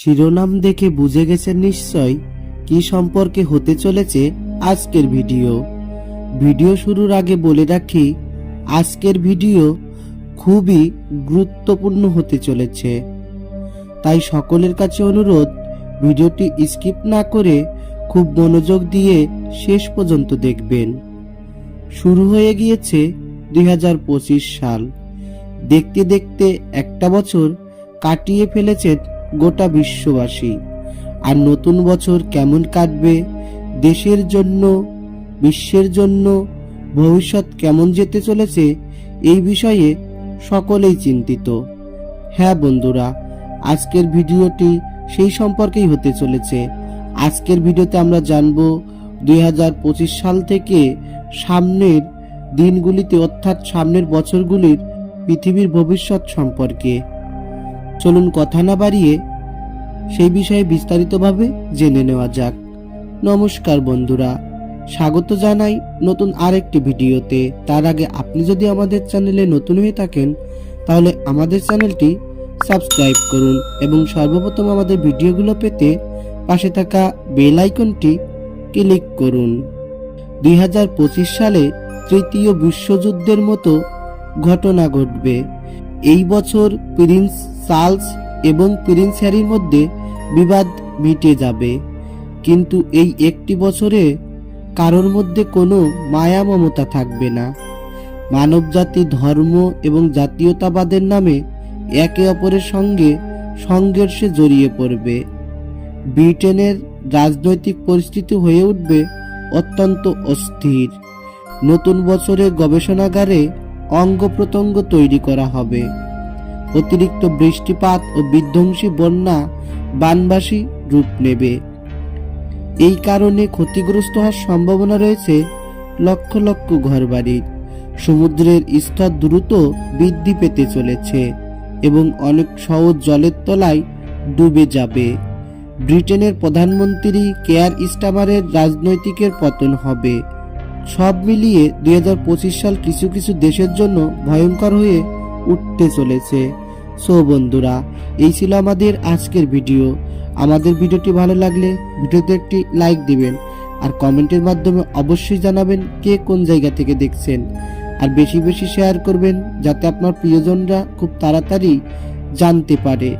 শিরোনাম দেখে বুঝে গেছেন নিশ্চয় কি সম্পর্কে হতে চলেছে আজকের ভিডিও। ভিডিও শুরুর আগে বলে রাখি, আজকের ভিডিও খুবই গুরুত্বপূর্ণ হতে চলেছে। তাই সকলের কাছে অনুরোধ, ভিডিওটি স্কিপ না করে খুব মনোযোগ দিয়ে শেষ পর্যন্ত দেখবেন। শুরু হয়ে গিয়েছে দুই হাজার পঁচিশ সাল। দেখতে দেখতে একটা বছর কাটিয়ে ফেলেছেন গোটা বিশ্ববাসী। আর নতুন বছর কেমন কাটবে, দেশের জন্য, বিশ্বের জন্য, ভবিষ্যৎ কেমন যেতে চলেছে, এই বিষয়ে সকলেই চিন্তিত। হ্যাঁ বন্ধুরা, আজকের ভিডিওটি সেই সম্পর্কেই হতে চলেছে। আজকের ভিডিওতে আমরা জানব দুই হাজার পঁচিশ সাল থেকে সামনের দিনগুলিতে, অর্থাৎ সামনের বছরগুলির পৃথিবীর ভবিষ্যৎ সম্পর্কে। চলুন কথা না বাড়িয়ে সেই বিষয়ে বিস্তারিতভাবে জেনে নেওয়া যাক। নমস্কার বন্ধুরা, স্বাগত জানাই নতুন আরেকটি ভিডিওতে। তার আগে আপনি যদি আমাদের চ্যানেলে নতুন হয়ে থাকেন, তাহলে আমাদের চ্যানেলটি সাবস্ক্রাইব করুন এবং সর্বপ্রথম আমাদের ভিডিওগুলো পেতে পাশে থাকা বেল আইকনটি ক্লিক করুন। দুই হাজার পঁচিশ সালে তৃতীয় বিশ্বযুদ্ধের মতো ঘটনা ঘটবে। এই বছর প্রিন্স চার্লস এবং প্রিন্স হ্যারির মধ্যে বিবাদ মিটে যাবে। কিন্তু এই একটি বছরে কারোর মধ্যে কোনো মায়া মমতা থাকবে না। মানবজাতি, ধর্ম এবং জাতীয়তাবাদের নামে একে অপরের সঙ্গে সংঘর্ষে জড়িয়ে পড়বে। ব্রিটেনের রাজনৈতিক পরিস্থিতি হয়ে উঠবে অত্যন্ত অস্থির। নতুন বছরে গবেষণাগারে অঙ্গ প্রত্যঙ্গ তৈরি করা হবে। অতিরিক্ত বৃষ্টিপাত ও বিধ্বংসী বন্যা বানবাসী রূপ নেবে। এই কারণে ক্ষতিগ্রস্ত হওয়ার সম্ভাবনা রয়েছে লক্ষ লক্ষ ঘরবাড়ির সমুদ্রের স্তর দ্রুত বৃদ্ধি পেতে চলেছে এবং অনেক সহজ জলের তলায় ডুবে যাবে। ব্রিটেনের প্রধানমন্ত্রী কেয়ার স্টামারের রাজনৈতিকের পতন হবে। সব মিলিয়ে দুই হাজার পঁচিশ সাল কিছু কিছু দেশের জন্য ভয়ঙ্কর হয়ে উঠতে চলেছে। সো বন্ধুরা, এই ছিল আমাদের আজকের ভিডিও। আমাদের ভিডিওটি ভালো লাগলে ভিডিওতে একটি লাইক দিবেন আর কমেন্টের মাধ্যমে অবশ্যই জানাবেন কে কোন জায়গা থেকে দেখছেন। আর বেশি বেশি শেয়ার করবেন যাতে আপনার প্রিয়জনরা খুব তাড়াতাড়ি জানতে পারে।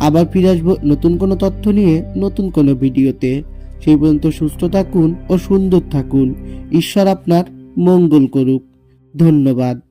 আবার ফিরে আসব নতুন কোনো তথ্য নিয়ে নতুন কোনো ভিডিওতে। সেই পর্যন্ত সুস্থ থাকুন ও সুন্দর থাকুন। ঈশ্বর আপনার মঙ্গল করুক। ধন্যবাদ।